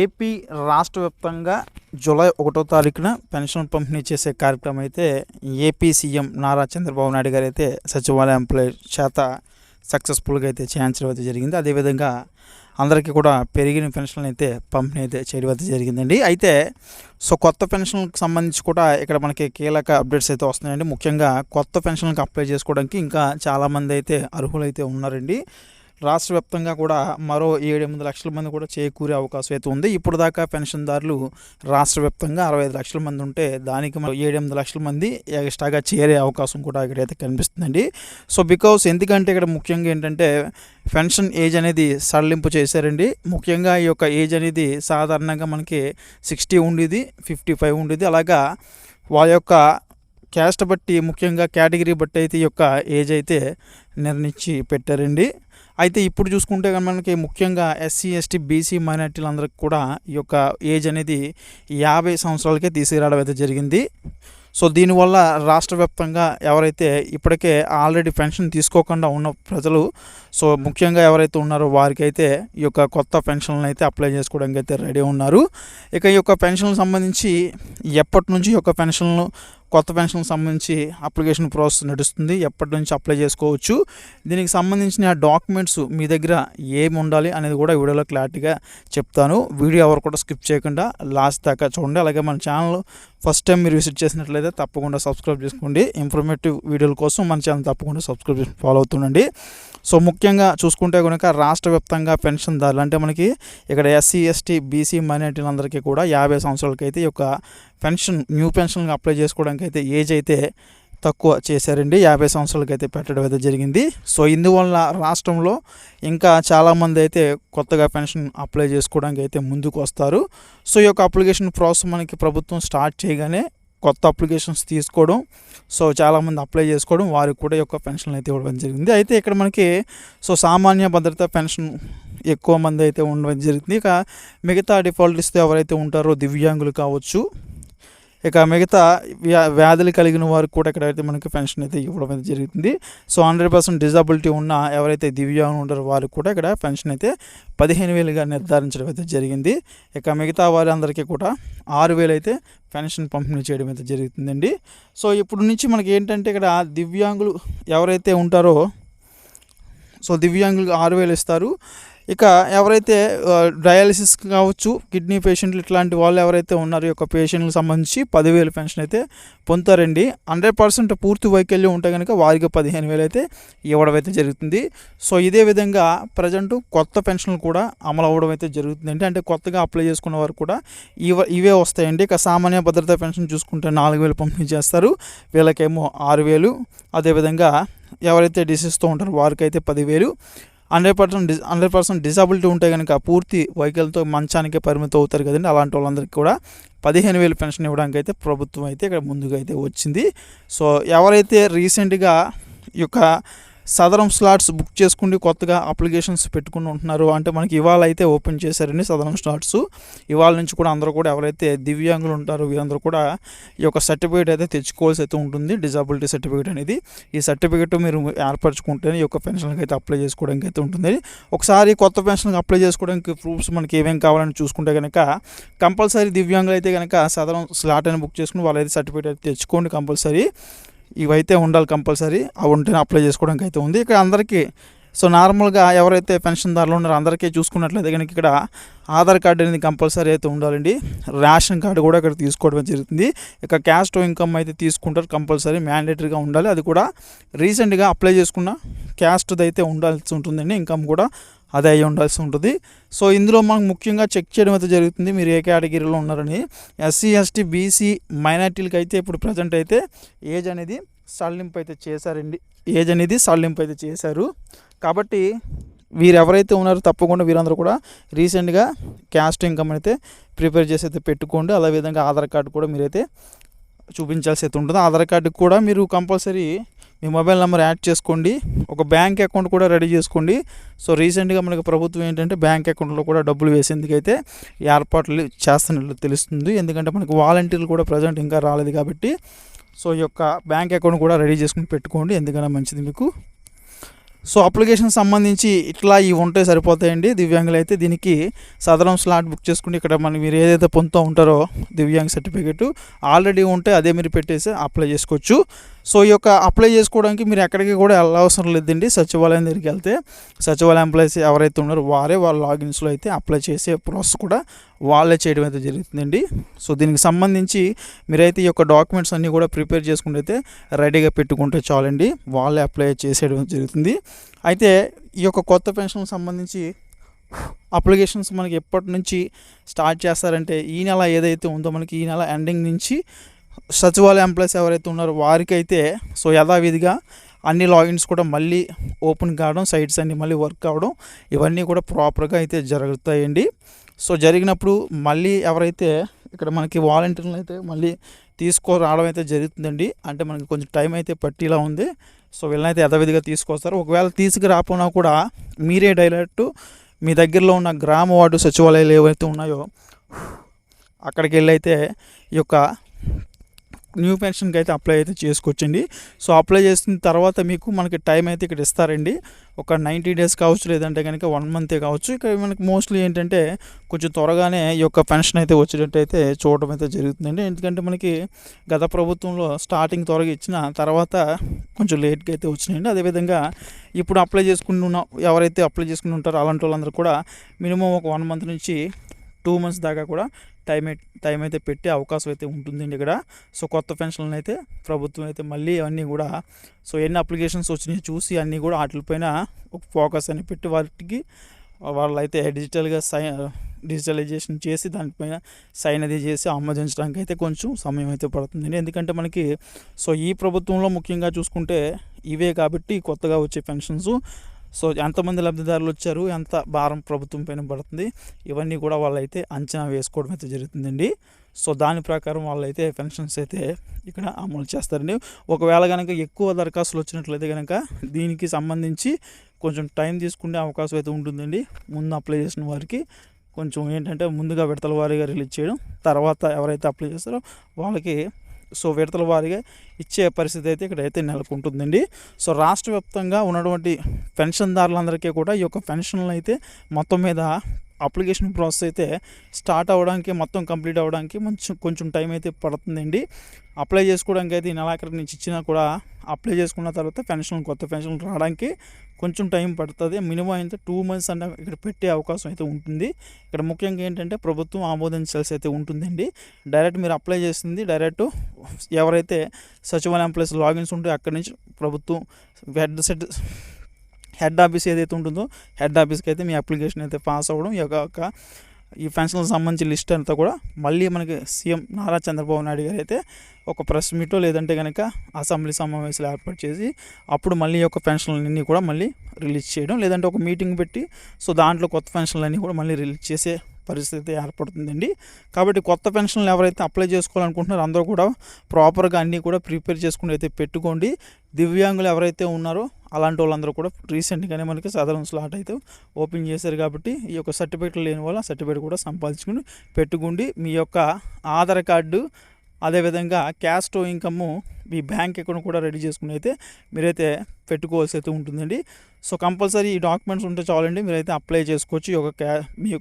AP రాష్ట్ర వ్యాప్తంగా July ఒకటో తారీఖున పెన్షన్ పంపిణీ చేసే కార్యక్రమం అయితే ఏపీ సీఎం నారా చంద్రబాబు నాయుడు గారు అయితే సచివాలయ ఎంప్లాయీ చేత సక్సెస్ఫుల్గా అయితే చేయించడం అయితే జరిగింది. అదేవిధంగా అందరికీ కూడా పెరిగిన పెన్షన్లు అయితే పంపిణీ అయితే చేయడం అయితే జరిగిందండి. అయితే సో కొత్త పెన్షన్లకు సంబంధించి కూడా ఇక్కడ మనకి కీలక అప్డేట్స్ అయితే వస్తున్నాయండి. ముఖ్యంగా కొత్త పెన్షన్లకు అప్లై చేసుకోవడానికి ఇంకా చాలామంది అయితే అర్హులైతే ఉన్నారండి. రాష్ట్ర వ్యాప్తంగా కూడా మరో ఏడెనిమిది లక్షల మంది కూడా చేకూరే అవకాశం అయితే ఉంది. ఇప్పుడు దాకా పెన్షన్దారులు రాష్ట్ర వ్యాప్తంగా అరవై ఐదు లక్షల మంది ఉంటే దానికి మరో ఏడెనిమిది లక్షల మంది ఎక్స్ట్రాగా చేరే అవకాశం కూడా ఇక్కడైతే కనిపిస్తుందండి. సో బికాస్ ఎందుకంటే ఇక్కడ ముఖ్యంగా ఏంటంటే పెన్షన్ ఏజ్ అనేది సడలింపు చేశారండి. ముఖ్యంగా ఈ యొక్క ఏజ్ అనేది సాధారణంగా మనకి సిక్స్టీ ఉండేది ఫిఫ్టీ ఫైవ్ ఉండేది. అలాగా వాళ్ళ యొక్క క్యాస్ట్ బట్టి ముఖ్యంగా కేటగిరీ బట్టి అయితే ఈ యొక్క ఏజ్ అయితే నిర్ణయించి పెట్టారండి. అయితే ఇప్పుడు చూసుకుంటే కనుక మనకి ముఖ్యంగా ఎస్సీ ఎస్టీ బీసీ మైనార్టీలందరికీ కూడా ఈ యొక్క ఏజ్ అనేది యాభై సంవత్సరాలకే తీసుకురావడం అయితే జరిగింది. సో దీనివల్ల రాష్ట్ర వ్యాప్తంగా ఎవరైతే ఇప్పటికే ఆల్రెడీ పెన్షన్ తీసుకోకుండా ఉన్న ప్రజలు సో ముఖ్యంగా ఎవరైతే ఉన్నారో వారికి అయితే ఈ యొక్క కొత్త పెన్షన్లను అయితే అప్లై చేసుకోవడానికి అయితే రెడీ ఉన్నారు. ఇక ఈ యొక్క పెన్షన్లకు సంబంధించి ఎప్పటి నుంచి ఈ యొక్క పెన్షన్లు కొత్త పెన్షన్కి సంబంధించి అప్లికేషన్ ప్రాసెస్ నడుస్తుంది. ఎప్పటి నుంచి అప్లై చేసుకోవచ్చు. దీనికి సంబంధించిన డాక్యుమెంట్స్ మీ దగ్గర ఏమి ఉండాలి అనేది కూడా వీడియోలో క్లారిటీగా చెప్తాను. వీడియో ఎవరు కూడా స్కిప్ చేయకుండా లాస్ట్ దాకా చూడండి. అలాగే మన ఛానల్ ఫస్ట్ టైం మీరు విజిట్ చేసినట్లయితే తప్పకుండా సబ్స్క్రైబ్ చేసుకోండి. ఇన్ఫర్మేటివ్ వీడియోల కోసం మన ఛానల్ తప్పకుండా సబ్స్క్రైబ్ ఫాలో అవుతుండండి. సో ముఖ్యంగా చూసుకుంటే కనుక రాష్ట్ర వ్యాప్తంగా పెన్షన్దారులు అంటే మనకి ఇక్కడ ఎస్సీ ఎస్టీ బీసీ మైనార్టీలందరికీ కూడా యాభై సంవత్సరాలకైతే ఈ యొక్క పెన్షన్ న్యూ పెన్షన్కి అప్లై చేసుకోవడానికి అయితే ఏజ్ అయితే తక్కువ చేశారండి. యాభై సంవత్సరాలకి అయితే పెట్టడం అయితే జరిగింది. సో ఇందువల్ల రాష్ట్రంలో ఇంకా చాలామంది అయితే కొత్తగా పెన్షన్ అప్లై చేసుకోవడానికి అయితే ముందుకు వస్తారు సో ఈ యొక్క అప్లికేషన్ ప్రాసెస్ మనకి ప్రభుత్వం స్టార్ట్ చేయగానే కొత్త అప్లికేషన్స్ తీసుకోవడం సో చాలామంది అప్లై చేసుకోవడం వారికి కూడా యొక్క పెన్షన్ అయితే ఇవ్వడం జరిగింది. అయితే ఇక్కడ మనకి సో సామాన్య భద్రత పెన్షన్ ఎక్కువ మంది అయితే ఉండడం జరిగింది. ఇక మిగతా డిఫాల్ట్ ఇస్తే ఎవరైతే ఉంటారో దివ్యాంగులు కావచ్చు ఇక మిగతా వ్యా వ్యాధులు కలిగిన వారికి కూడా ఇక్కడైతే మనకి పెన్షన్ అయితే ఇవ్వడం అయితే జరుగుతుంది. సో హండ్రెడ్ పర్సెంట్ డిజబిలిటీ ఉన్న ఎవరైతే దివ్యాంగులు ఉంటారో వారికి కూడా ఇక్కడ పెన్షన్ అయితే పదిహేను వేలుగా నిర్ధారించడం అయితే జరిగింది. ఇక మిగతా వారందరికీ కూడా ఆరు వేలు అయితే పెన్షన్ పంపిణీ చేయడం అయితే జరుగుతుందండి. సో ఇప్పుడు నుంచి మనకి ఏంటంటే ఇక్కడ దివ్యాంగులు ఎవరైతే ఉంటారో సో దివ్యాంగులకు ఆరు వేలు ఇస్తారు. ఇక ఎవరైతే డయాలసిస్ కావచ్చు కిడ్నీ పేషెంట్లు ఇట్లాంటి వాళ్ళు ఎవరైతే ఉన్నారో యొక్క పేషెంట్లకు సంబంధించి పదివేలు పెన్షన్ అయితే పొందుతారండి. హండ్రెడ్ పర్సెంట్ పూర్తి వైకల్యం ఉంటే కనుక వారికి పదిహేను వేలు అయితే ఇవ్వడం అయితే జరుగుతుంది. సో ఇదే విధంగా ప్రజెంట్ కొత్త పెన్షన్లు కూడా అమలు అవ్వడం అయితే జరుగుతుందండి. అంటే కొత్తగా అప్లై చేసుకున్న వారు కూడా ఇవ ఇవే వస్తాయండి. ఇక సామాన్య భద్రతా పెన్షన్ చూసుకుంటే నాలుగు వేలు పంపిణీ చేస్తారు. వీళ్ళకేమో ఆరు వేలు. అదేవిధంగా ఎవరైతే డిసీజ్తో ఉంటారో వారికైతే పదివేలు. Hundred percent dis hundred percent disability ఉంటే కనుక పూర్తి వెహికల్తో మంచానికే పరిమితం అవుతారు కదండి. అలాంటి వాళ్ళందరికీ కూడా పదిహేను వేలు పెన్షన్ ఇవ్వడానికి అయితే ప్రభుత్వం అయితే ఇక్కడ ముందుగా అయితే వచ్చింది. సో ఎవరైతే రీసెంట్గా ఈ యొక్క సదరం స్లాట్స్ బుక్ చేసుకుండి కొత్తగా అప్లికేషన్స్ పెట్టుకుని ఉంటున్నారు. అంటే మనకి ఇవాళ అయితే ఓపెన్ చేశారండి సదరం స్లాట్స్. ఇవాళ నుంచి కూడా అందరూ కూడా ఎవరైతే దివ్యాంగులు ఉంటారో వీరందరూ కూడా ఈ యొక్క సర్టిఫికేట్ అయితే తెచ్చుకోవాల్సి అయితే ఉంటుంది. డిజబిలిటీ సర్టిఫికేట్ అనేది. ఈ సర్టిఫికేట్ మీరు ఏర్పరచుకుంటేనే ఈ యొక్క పెన్షన్కి అయితే అప్లై చేసుకోవడానికి అయితే ఉంటుంది. ఒకసారి కొత్త పెన్షన్కి అప్లై చేసుకోవడానికి ప్రూఫ్స్ మనకి ఏమేమి కావాలని చూసుకుంటే కనుక కంపల్సరీ దివ్యాంగులు అయితే కనుక సదరం స్లాట్ అని బుక్ చేసుకుని వాళ్ళైతే సర్టిఫికేట్ అయితే తెచ్చుకోండి కంపల్సరీ. ఇవైతే ఉండాలి కంపల్సరీ. అవి ఉంటేనే అప్లై చేసుకోవడానికి అయితే ఉంది. ఇక్కడ అందరికీ సో నార్మల్గా ఎవరైతే పెన్షన్దారులు ఉన్నారో అందరికీ చూసుకున్నట్లయితే కనుక ఇక్కడ ఆధార్ కార్డు అనేది కంపల్సరీ అయితే ఉండాలండి. రేషన్ కార్డు కూడా ఇక్కడ తీసుకోవడం జరుగుతుంది. ఇక క్యాష్ టు ఇన్కమ్ అయితే తీసుకుంటారు కంపల్సరీ మ్యాండేటరీగా ఉండాలి. అది కూడా రీసెంట్గా అప్లై చేసుకున్న క్యాస్ట్ది అయితే ఉండాల్సి ఉంటుందండి. ఇన్కమ్ కూడా అదే అయి ఉండాల్సి ఉంటుంది. సో ఇందులో మనకు ముఖ్యంగా చెక్ చేయడం అయితే జరుగుతుంది. మీరు ఏ కేటగిరీలో ఉన్నారని. ఎస్సీ ఎస్టీ బీసీ మైనార్టీలకు అయితే ఇప్పుడు ప్రజెంట్ అయితే ఏజ్ అనేది సడలింపు అయితే చేశారండి. ఏజ్ అనేది సడలింపు అయితే చేశారు. కాబట్టి వీరు ఎవరైతే ఉన్నారో తప్పకుండా వీరందరూ కూడా రీసెంట్గా క్యాస్ట్ ఇన్కమ్ అయితే ప్రిపేర్ చేసి అయితే పెట్టుకోండి. అదేవిధంగా ఆధార్ కార్డు కూడా మీరైతే చూపించాల్సి అయితే ఉంటుంది. ఆధార్ కార్డుకి కూడా మీరు కంపల్సరీ మీ మొబైల్ నెంబర్ యాడ్ చేసుకోండి. ఒక బ్యాంక్ అకౌంట్ కూడా రెడీ చేసుకోండి. సో రీసెంట్గా మనకి ప్రభుత్వం ఏంటంటే బ్యాంక్ అకౌంట్లో కూడా డబ్బులు వేసేందుకైతే ఏర్పాట్లు చేస్తున్నట్లు తెలుస్తుంది. ఎందుకంటే మనకి వాలంటీర్లు కూడా ప్రజెంట్ ఇంకా రాలేదు కాబట్టి సో ఈ యొక్క బ్యాంక్ అకౌంట్ కూడా రెడీ చేసుకుని పెట్టుకోండి. ఎందుకన్నా మంచిది మీకు. సో అప్లికేషన్ సంబంధించి ఇట్లా ఇవి ఉంటే సరిపోతాయండి. దివ్యాంగులు అయితే దీనికి సదరం స్లాట్ బుక్ చేసుకుని ఇక్కడ మనం మీరు ఏదైతే పొందుతూ ఉంటారో దివ్యాంగ్ సర్టిఫికేట్ ఆల్రెడీ ఉంటే అదే మీరు పెట్టేసి అప్లై చేసుకోవచ్చు. సో ఈ యొక్క అప్లై చేసుకోవడానికి మీరు ఎక్కడికి కూడా వెళ్ళవసరం లేదండి. సచివాలయం దగ్గరికి వెళ్తే సచివాలయం ఎంప్లాయీస్ ఎవరైతే ఉన్నారో వారే వాళ్ళ లాగిన్స్లో అయితే అప్లై చేసే ప్రాసెస్ కూడా వాళ్ళే చేయడం అయితే జరుగుతుందండి. సో దీనికి సంబంధించి మీరైతే ఈ యొక్క డాక్యుమెంట్స్ అన్నీ కూడా ప్రిపేర్ చేసుకుంటే అయితే రెడీగా పెట్టుకుంటే చాలండి. వాళ్ళే అప్లై చేసేయడం జరుగుతుంది. అయితే ఈ యొక్క కొత్త పెన్షన్ సంబంధించి అప్లికేషన్స్ మనకి ఎప్పటి నుంచి స్టార్ట్ చేస్తారంటే ఈ నెల ఏదైతే ఉందో మనకి ఈ నెల ఎండింగ్ నుంచి సచివాలయ ఎంప్లాయీస్ ఎవరైతే ఉన్నారో వారికైతే సో యథావిధిగా అన్ని లాగిన్స్ కూడా మళ్ళీ ఓపెన్ కావడం సైట్స్ అన్ని మళ్ళీ వర్క్ అవ్వడం ఇవన్నీ కూడా ప్రాపర్గా అయితే జరుగుతాయండి. సో జరిగినప్పుడు మళ్ళీ ఎవరైతే ఇక్కడ మనకి వాలంటీర్లు అయితే మళ్ళీ తీసుకురావడం అయితే జరుగుతుందండి. అంటే మనకి కొంచెం టైం అయితే పట్టిలా ఉంది. సో వీళ్ళనైతే యథావిధిగా తీసుకొస్తారు. ఒకవేళ తీసుకురాపోయినా కూడా మీరే డైరెక్ట్ మీ దగ్గరలో ఉన్న గ్రామ వార్డు సచివాలయాలు ఏవైతే ఉన్నాయో అక్కడికి వెళ్ళి అయితే ఈ యొక్క న్యూ పెన్షన్కి అయితే అప్లై అయితే చేసుకోవచ్చండి. సో అప్లై చేసిన తర్వాత మీకు మనకి టైం అయితే ఇక్కడ ఇస్తారండి. ఒక నైంటీ డేస్ కావచ్చు లేదంటే కనుక వన్ మంతే కావచ్చు. ఇక్కడ మనకి మోస్ట్లీ ఏంటంటే కొంచెం త్వరగానే ఈ యొక్క పెన్షన్ అయితే వచ్చేటట్టు అయితే చూడడం అయితే జరుగుతుందండి. ఎందుకంటే మనకి గత ప్రభుత్వంలో స్టార్టింగ్ త్వరగా ఇచ్చిన తర్వాత కొంచెం లేట్గా అయితే వచ్చినాయండి. అదేవిధంగా ఇప్పుడు అప్లై చేసుకుంటున్న ఎవరైతే అప్లై చేసుకుని ఉంటారో అలాంటి వాళ్ళందరూ కూడా మినిమం ఒక వన్ మంత్ నుంచి టూ మంత్స్ దాకా కూడా టైం టైం అయితే పెట్టే అవకాశం అయితే ఉంటుందండి ఇక్కడ. సో కొత్త పెన్షన్లు అయితే ప్రభుత్వం అయితే మళ్ళీ అవన్నీ కూడా సో ఎన్ని అప్లికేషన్స్ వచ్చినాయి చూసి అన్నీ కూడా వాటిపైన ఒక ఫోకస్ అని పెట్టి వాటికి వాళ్ళైతే డిజిటల్గా సై డిజిటలైజేషన్ చేసి దానిపైన సైన్ అది చేసి ఆమోదించడానికి అయితే కొంచెం సమయం అయితే పడుతుందండి. ఎందుకంటే మనకి సో ఈ ప్రభుత్వంలో ముఖ్యంగా చూసుకుంటే ఇవే కాబట్టి కొత్తగా వచ్చే పెన్షన్స్ సో ఎంతమంది లబ్ధిదారులు వచ్చారు ఎంత భారం ప్రభుత్వం పైన పడుతుంది ఇవన్నీ కూడా వాళ్ళైతే అంచనా వేసుకోవడం అయితే జరుగుతుందండి. సో దాని ప్రకారం వాళ్ళైతే పెన్షన్స్ అయితే ఇక్కడ అమలు చేస్తారండి. ఒకవేళ కనుక ఎక్కువ దరఖాస్తులు వచ్చినట్లయితే కనుక దీనికి సంబంధించి కొంచెం టైం తీసుకునే అవకాశం అయితే ఉంటుందండి. ముందు అప్లై చేసిన వారికి కొంచెం ఏంటంటే ముందుగా విడతల వారీగా రిలీజ్ చేయడం తర్వాత ఎవరైతే అప్లై చేస్తారో వాళ్ళకి సో విడతల వారిగా ఇచ్చే పరిస్థితి అయితే ఇక్కడైతే నెలకొంటుందండి. సో రాష్ట్ర వ్యాప్తంగా ఉన్నటువంటి పెన్షన్దారులందరికీ కూడా ఈ యొక్క పెన్షన్లు అయితే మొత్తం మీద అప్లికేషన్ ప్రాసెస్ అయితే స్టార్ట్ అవ్వడానికి మొత్తం కంప్లీట్ అవ్వడానికి కొంచెం కొంచెం టైం అయితే పడుతుందండి. అప్లై చేసుకోవడానికి అయితే ఈ నెలాఖరి నుంచి ఇచ్చినా కూడా అప్లై చేసుకున్న తర్వాత పెన్షన్ కొత్త పెన్షన్ రావడానికి కొంచెం టైం పడుతుంది. మినిమం అయితే టూ మంత్స్ అన్న ఇక్కడ పెట్టే అవకాశం అయితే ఉంటుంది. ఇక్కడ ముఖ్యంగా ఏంటంటే ప్రభుత్వం ఆమోదించాల్సి అయితే ఉంటుందండి. డైరెక్ట్ మీరు అప్లై చేసింది డైరెక్ట్ ఎవరైతే సచివాలయం ప్లస్ లాగిన్స్ ఉంటే అక్కడి నుంచి ప్రభుత్వం హెడ్ సెట్ హెడ్ ఆఫీస్ ఏదైతే ఉంటుందో హెడ్ ఆఫీస్కి అయితే మీ అప్లికేషన్ అయితే పాస్ అవ్వడం ఈ యొక్క ఈ పెన్షన్లకు సంబంధించి లిస్ట్ అంతా కూడా మళ్ళీ మనకి సీఎం నారా చంద్రబాబు నాయుడు గారు అయితే ఒక ప్రెస్ మీటో లేదంటే కనుక అసెంబ్లీ సమావేశాలు ఏర్పాటు చేసి అప్పుడు మళ్ళీ యొక్క పెన్షన్లన్నీ కూడా మళ్ళీ రిలీజ్ చేయడం లేదంటే ఒక మీటింగ్ పెట్టి సో దాంట్లో కొత్త పెన్షన్లన్నీ కూడా మళ్ళీ రిలీజ్ చేసే పరిస్థితి ఏర్పడుతుందండి. కాబట్టి కొత్త పెన్షన్లు ఎవరైతే అప్లై చేసుకోవాలనుకుంటున్నారో అందరూ కూడా ప్రాపర్గా అన్నీ కూడా ప్రిపేర్ చేసుకుని అయితే పెట్టుకోండి. దివ్యాంగులు ఎవరైతే ఉన్నారో అలాంటి వాళ్ళందరూ కూడా రీసెంట్గానే మనకి సదరం స్లాట్ అయితే ఓపెన్ చేశారు కాబట్టి ఈ యొక్క సర్టిఫికేట్ లేని వాళ్ళ సర్టిఫికేట్ కూడా సంపాదించుకుని పెట్టుకోండి. మీ యొక్క ఆధార్ కార్డు అదేవిధంగా క్యాస్ట్ ఇన్కమ్ మీ బ్యాంక్ అకౌంట్ కూడా రెడీ చేసుకుని అయితే మీరైతే పెట్టుకోవాల్సి అయితే ఉంటుందండి. సో కంపల్సరీ ఈ డాక్యుమెంట్స్ ఉంటే చాలండి. మీరైతే అప్లై చేసుకోవచ్చు. ఈ యొక్క క్యా మీ